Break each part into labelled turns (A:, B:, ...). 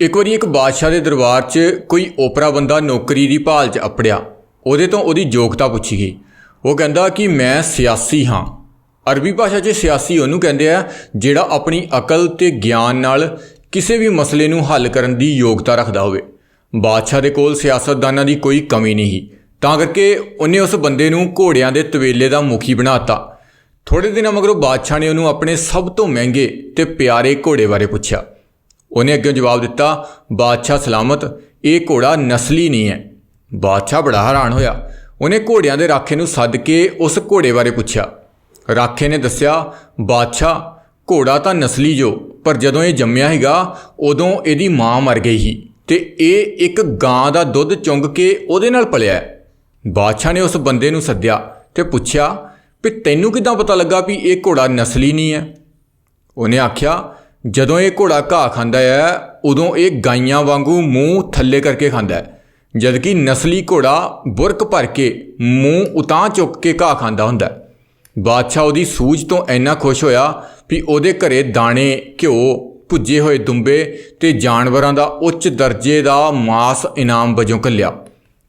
A: ਇੱਕ ਵਾਰੀ ਇੱਕ ਬਾਦਸ਼ਾਹ ਦੇ ਦਰਬਾਰ 'ਚ ਕੋਈ ਓਪਰਾ ਬੰਦਾ ਨੌਕਰੀ ਦੀ ਭਾਲ 'ਚ ਅਪੜਿਆ। ਉਹਦੇ ਤੋਂ ਉਹਦੀ ਯੋਗਤਾ ਪੁੱਛੀ ਗਈ। ਉਹ ਕਹਿੰਦਾ ਕਿ ਮੈਂ ਸਿਆਸੀ ਹਾਂ। ਅਰਬੀ ਭਾਸ਼ਾ 'ਚ ਸਿਆਸੀ ਉਹਨੂੰ ਕਹਿੰਦੇ ਆ, ਜਿਹੜਾ ਆਪਣੀ ਅਕਲ ਤੇ ਗਿਆਨ ਨਾਲ ਕਿਸੇ ਵੀ ਮਸਲੇ ਨੂੰ ਹੱਲ ਕਰਨ ਦੀ ਯੋਗਤਾ ਰੱਖਦਾ ਹੋਵੇ। ਬਾਦਸ਼ਾਹ ਦੇ ਕੋਲ ਸਿਆਸਤਦਾਨਾਂ ਦੀ ਕੋਈ ਕਮੀ ਨਹੀਂ ਸੀ। ਤਾਂ ਕਰਕੇ ਉਹਨੇ ਉਸ ਬੰਦੇ ਨੂੰ ਘੋੜਿਆਂ ਦੇ ਤਵੇਲੇ ਦਾ ਮੁਖੀ ਬਣਾਤਾ। ਥੋੜੇ ਦਿਨਾਂ ਮਗਰੋਂ ਬਾਦਸ਼ਾਹ ਨੇ ਉਹਨੂੰ ਆਪਣੇ ਸਭ ਤੋਂ ਮਹਿੰਗੇ ਤੇ ਪਿਆਰੇ ਘੋੜੇ ਬਾਰੇ ਪੁੱਛਿਆ। ਉਹਨੇ ਅੱਗੇ ਜਵਾਬ ਦਿੱਤਾ, ਬਾਦਸ਼ਾਹ ਸਲਾਮਤ, ਇਹ ਘੋੜਾ ਨਸਲੀ ਨਹੀਂ ਹੈ। ਬਾਦਸ਼ਾਹ ਬੜਾ ਹੈਰਾਨ ਹੋਇਆ। ਉਹਨੇ ਘੋੜਿਆਂ ਦੇ ਰਾਖੇ ਨੂੰ ਸੱਦ ਕੇ ਉਸ ਘੋੜੇ ਬਾਰੇ ਪੁੱਛਿਆ। ਰਾਖੇ ਨੇ ਦੱਸਿਆ, ਬਾਦਸ਼ਾਹ, ਘੋੜਾ ਤਾਂ ਨਸਲੀ ਜੋ, ਪਰ ਜਦੋਂ ਇਹ ਜੰਮਿਆ ਹੈਗਾ ਉਦੋਂ ਇਹਦੀ ਮਾਂ ਮਰ ਗਈ ਸੀ ਤੇ ਇਹ ਇੱਕ ਗਾਂ ਦਾ ਦੁੱਧ ਚੁੰਗ ਕੇ ਉਹਦੇ ਨਾਲ ਪਲਿਆ ਬਾਦਸ਼ਾਹ ਨੇ ਉਸ ਬੰਦੇ ਨੂੰ ਸੱਦਿਆ ਤੇ ਪੁੱਛਿਆ, ਵੀ ਤੈਨੂੰ ਕਿਦਾਂ ਪਤਾ ਲੱਗਾ ਵੀ ਇਹ ਘੋੜਾ ਨਸਲੀ ਨਹੀਂ ਹੈ? ਉਹਨੇ ਆਖਿਆ ਜਦੋਂ ਇਹ ਘੋੜਾ ਘਾਹ ਖਾਂਦਾ ਹੈ, ਉਦੋਂ ਇਹ ਗਾਈਆਂ ਵਾਂਗੂ ਮੂੰਹ ਥੱਲੇ ਕਰਕੇ ਖਾਂਦਾ ਹੈ। ਜਦਕਿ ਨਸਲੀ ਘੋੜਾ ਬੁਰਕ ਭਰ ਕੇ ਮੂੰਹ ਉਤਾਂ ਚੁੱਕ ਕੇ ਘਾਹ ਖਾਂਦਾ ਹੁੰਦਾ ਬਾਦਸ਼ਾਹ ਉਹਦੀ ਸੂਝ ਤੋਂ ਇੰਨਾ ਖੁਸ਼ ਹੋਇਆ ਵੀ ਉਹਦੇ ਘਰੇ ਦਾਣੇ, ਘਿਓ, ਭੁੱਜੇ ਹੋਏ ਦੁੰਬੇ ਤੇ ਜਾਨਵਰਾਂ ਦਾ ਉੱਚ ਦਰਜੇ ਦਾ ਮਾਸ ਇਨਾਮ ਵਜੋਂ ਘੱਲਿਆ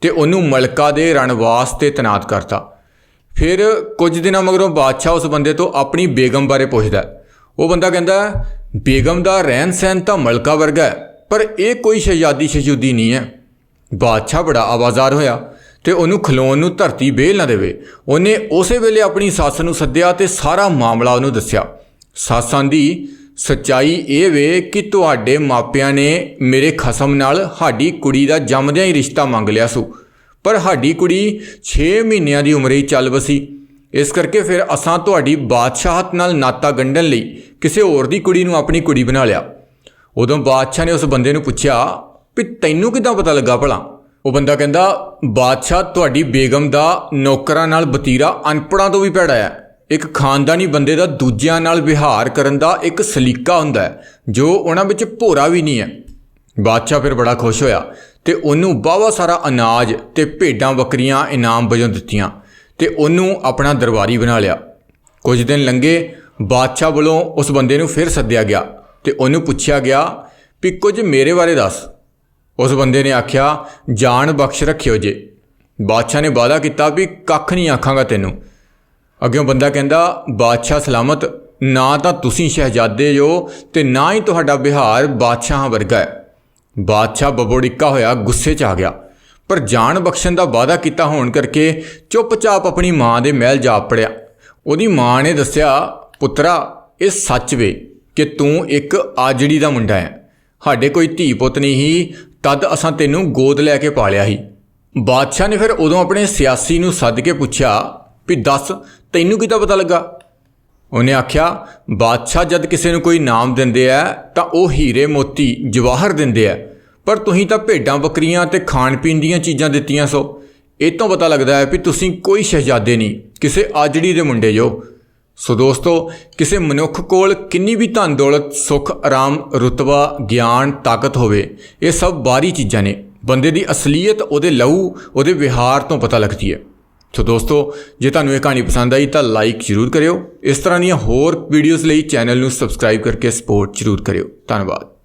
A: ਤੇ ਉਹਨੂੰ ਮਲਕਾ ਦੇ ਰਣਵਾਸ ਤੇ ਤੈਨਾਤ ਕਰਤਾ। ਫਿਰ ਕੁਝ ਦਿਨਾਂ ਮਗਰੋਂ ਬਾਦਸ਼ਾਹ ਉਸ ਬੰਦੇ ਤੋਂ ਆਪਣੀ ਬੇਗਮ ਬਾਰੇ ਪੁੱਛਦਾ ਉਹ ਬੰਦਾ ਕਹਿੰਦਾ ਬੇਗਮ ਦਾ ਰਹਿਣ ਸਹਿਣ ਤਾਂ ਮਲਕਾ ਵਰਗਾ ਹੈ, ਪਰ ਇਹ ਕੋਈ ਸ਼ਹਿਜ਼ਾਦੀ ਸ਼ਹਿਜ਼ੂਦੀ ਨਹੀਂ ਹੈ। ਬਾਦਸ਼ਾਹ ਬੜਾ ਆਵਾਜ਼ਾਰ ਹੋਇਆ ਤੇ ਉਹਨੂੰ ਖਲੋਣ ਨੂੰ ਧਰਤੀ ਬੇਲ ਨਾ ਦੇਵੇ। ਉਹਨੇ ਉਸੇ ਵੇਲੇ ਆਪਣੀ ਸੱਸ ਨੂੰ ਸੱਦਿਆ ਤੇ ਸਾਰਾ ਮਾਮਲਾ ਉਹਨੂੰ ਦੱਸਿਆ। ਸੱਸਾਂ ਦੀ ਸਚਾਈ ਇਹ ਵੇ ਕਿ ਤੁਹਾਡੇ ਮਾਪਿਆਂ ਨੇ ਮੇਰੇ ਖਸਮ ਨਾਲ ਸਾਡੀ ਕੁੜੀ ਦਾ ਜੰਮਦਿਆਂ ਹੀ ਰਿਸ਼ਤਾ ਮੰਗ ਲਿਆ ਸੂ। ਪਰ ਸਾਡੀ ਕੁੜੀ 6 ਮਹੀਨਿਆਂ ਦੀ ਉਮਰੇ ਹੀ ਚੱਲ ਵਸੀ। ਇਸ ਕਰਕੇ ਫਿਰ ਅਸਾਂ ਤੁਹਾਡੀ ਬਾਦਸ਼ਾਹਤ ਨਾਲ ਨਾਤਾ ਗੰਢਣ ਲਈ ਕਿਸੇ ਹੋਰ ਦੀ ਕੁੜੀ ਨੂੰ ਆਪਣੀ ਕੁੜੀ ਬਣਾ ਲਿਆ। ਉਦੋਂ ਬਾਦਸ਼ਾਹ ਨੇ ਉਸ ਬੰਦੇ ਨੂੰ ਪੁੱਛਿਆ ਵੀ ਤੈਨੂੰ ਕਿਦਾਂ ਪਤਾ ਲੱਗਾ ਭਲਾ? ਉਹ ਬੰਦਾ ਕਹਿੰਦਾ, ਬਾਦਸ਼ਾਹ, ਤੁਹਾਡੀ ਬੇਗਮ ਦਾ ਨੌਕਰਾਂ ਨਾਲ ਬਤੀਰਾ ਅਨਪੜਾਂ ਤੋਂ ਵੀ ਭੈੜਾ ਹੈ। ਇੱਕ ਖਾਨਦਾਨੀ ਬੰਦੇ ਦਾ ਦੂਜਿਆਂ ਨਾਲ ਵਿਹਾਰ ਕਰਨ ਦਾ ਇੱਕ ਸਲੀਕਾ ਹੁੰਦਾ ਹੈ, ਜੋ ਉਹਨਾਂ ਵਿੱਚ ਭੋਰਾ ਵੀ ਨਹੀਂ ਹੈ। ਬਾਦਸ਼ਾਹ ਫਿਰ ਬੜਾ ਖੁਸ਼ ਹੋਇਆ ਤੇ ਉਹਨੂੰ ਬਾਵਾ ਸਾਰਾ ਅਨਾਜ ਤੇ ਭੇਡਾਂ, ਬੱਕਰੀਆਂ, ਇਨਾਮ ਵਜੋਂ ਦਿੱਤੀਆਂ। ਤੇ ਉਹਨੂੰ ਆਪਣਾ ਦਰਬਾਰੀ ਬਣਾ ਲਿਆ। ਕੁਝ ਦਿਨ ਲੰਘੇ, ਬਾਦਸ਼ਾਹ ਵੱਲੋਂ ਉਸ ਬੰਦੇ ਨੂੰ ਫਿਰ ਸੱਦਿਆ ਗਿਆ ਤੇ ਉਹਨੂੰ ਪੁੱਛਿਆ ਗਿਆ ਵੀ ਕੁਝ ਮੇਰੇ ਬਾਰੇ ਦੱਸ। ਉਸ ਬੰਦੇ ਨੇ ਆਖਿਆ, ਜਾਨ ਬਖਸ਼ ਰੱਖਿਓ ਜੇ। ਬਾਦਸ਼ਾਹ ਨੇ ਵਾਅਦਾ ਕੀਤਾ ਵੀ ਕੱਖ ਨਹੀਂ ਆਖਾਂਗਾ ਤੈਨੂੰ। ਅੱਗੇ ਬੰਦਾ ਕਹਿੰਦਾ, ਬਾਦਸ਼ਾਹ ਸਲਾਮਤ, ਨਾ ਤਾਂ ਤੁਸੀਂ ਸ਼ਹਿਜ਼ਾਦੇ ਜੋ ਤੇ ਨਾ ਹੀ ਤੁਹਾਡਾ ਵਿਹਾਰ ਬਾਦਸ਼ਾਹਾਂ ਵਰਗਾ ਹੈ। ਬਾਦਸ਼ਾਹ ਬਬੋੜਿੱਕਾ ਹੋਇਆ ਗੁੱਸੇ 'ਚ ਆ ਗਿਆ। ਪਰ ਜਾਨ ਬਖਸ਼ਣ ਦਾ ਵਾਅਦਾ ਕੀਤਾ ਹੋਣ ਕਰਕੇ ਚੁੱਪਚਾਪ ਆਪਣੀ ਮਾਂ ਦੇ ਮਹਿਲ ਜਾ ਪੜਿਆ। ਉਹਦੀ ਮਾਂ ਨੇ ਦੱਸਿਆ, ਪੁੱਤਰਾ, ਇਹ ਸੱਚ ਵੇ ਕਿ ਤੂੰ ਇੱਕ ਆਜੜੀ ਦਾ ਮੁੰਡਾ ਹੈ। ਸਾਡੇ ਕੋਈ ਧੀ ਪੁੱਤ ਨਹੀਂ ਹੀ ਤਦ ਅਸਾਂ ਤੈਨੂੰ ਗੋਦ ਲੈ ਕੇ ਪਾਲਿਆ ਸੀ। ਬਾਦਸ਼ਾਹ ਨੇ ਫਿਰ ਉਦੋਂ ਆਪਣੇ ਸਿਆਸੀ ਨੂੰ ਸੱਦ ਕੇ ਪੁੱਛਿਆ ਵੀ, ਦੱਸ, ਤੈਨੂੰ ਕਿੱਦਾਂ ਪਤਾ ਲੱਗਾ? ਉਹਨੇ ਆਖਿਆ, ਬਾਦਸ਼ਾਹ ਜਦ ਕਿਸੇ ਨੂੰ ਕੋਈ ਨਾਮ ਦਿੰਦੇ ਆ, ਤਾਂ ਉਹ ਹੀਰੇ ਮੋਤੀ ਜਵਾਹਰ ਦਿੰਦੇ ਆ। ਪਰ ਤੁਸੀਂ ਤਾਂ ਭੇਡਾਂ ਬੱਕਰੀਆਂ ਤੇ ਖਾਣ ਪੀਣ ਦੀਆਂ ਚੀਜ਼ਾਂ ਦਿੱਤੀਆਂ ਸੋ। ਇਹ ਤੋਂ ਪਤਾ ਲੱਗਦਾ ਹੈ ਵੀ ਤੁਸੀਂ ਕੋਈ ਸ਼ਹਿਜ਼ਾਦੇ ਨਹੀਂ, ਕਿਸੇ ਆਜੜੀ ਦੇ ਮੁੰਡੇ ਜੋ। ਸੋ ਦੋਸਤੋ, ਕਿਸੇ ਮਨੁੱਖ ਕੋਲ ਕਿੰਨੀ ਵੀ ਧਨ ਦੌਲਤ, ਸੁੱਖ, ਆਰਾਮ, ਰੁਤਬਾ, ਗਿਆਨ, ਤਾਕਤ ਹੋਵੇ, ਇਹ ਸਭ ਬਾਹਰੀ ਚੀਜ਼ਾਂ ਨੇ। ਬੰਦੇ ਦੀ ਅਸਲੀਅਤ ਉਹਦੇ ਲਹੂ, ਉਹਦੇ ਵਿਹਾਰ ਤੋਂ ਪਤਾ ਲੱਗਦੀ ਹੈ। ਸੋ ਦੋਸਤੋ, ਜੇ ਤੁਹਾਨੂੰ ਇਹ ਕਹਾਣੀ ਪਸੰਦ ਆਈ ਤਾਂ ਲਾਈਕ ਜ਼ਰੂਰ ਕਰਿਓ। ਇਸ ਤਰ੍ਹਾਂ ਦੀਆਂ ਹੋਰ ਵੀਡੀਓਜ਼ ਲਈ ਚੈਨਲ ਨੂੰ ਸਬਸਕ੍ਰਾਈਬ ਕਰਕੇ ਸਪੋਰਟ ਜ਼ਰੂਰ ਕਰਿਓ। ਧੰਨਵਾਦ।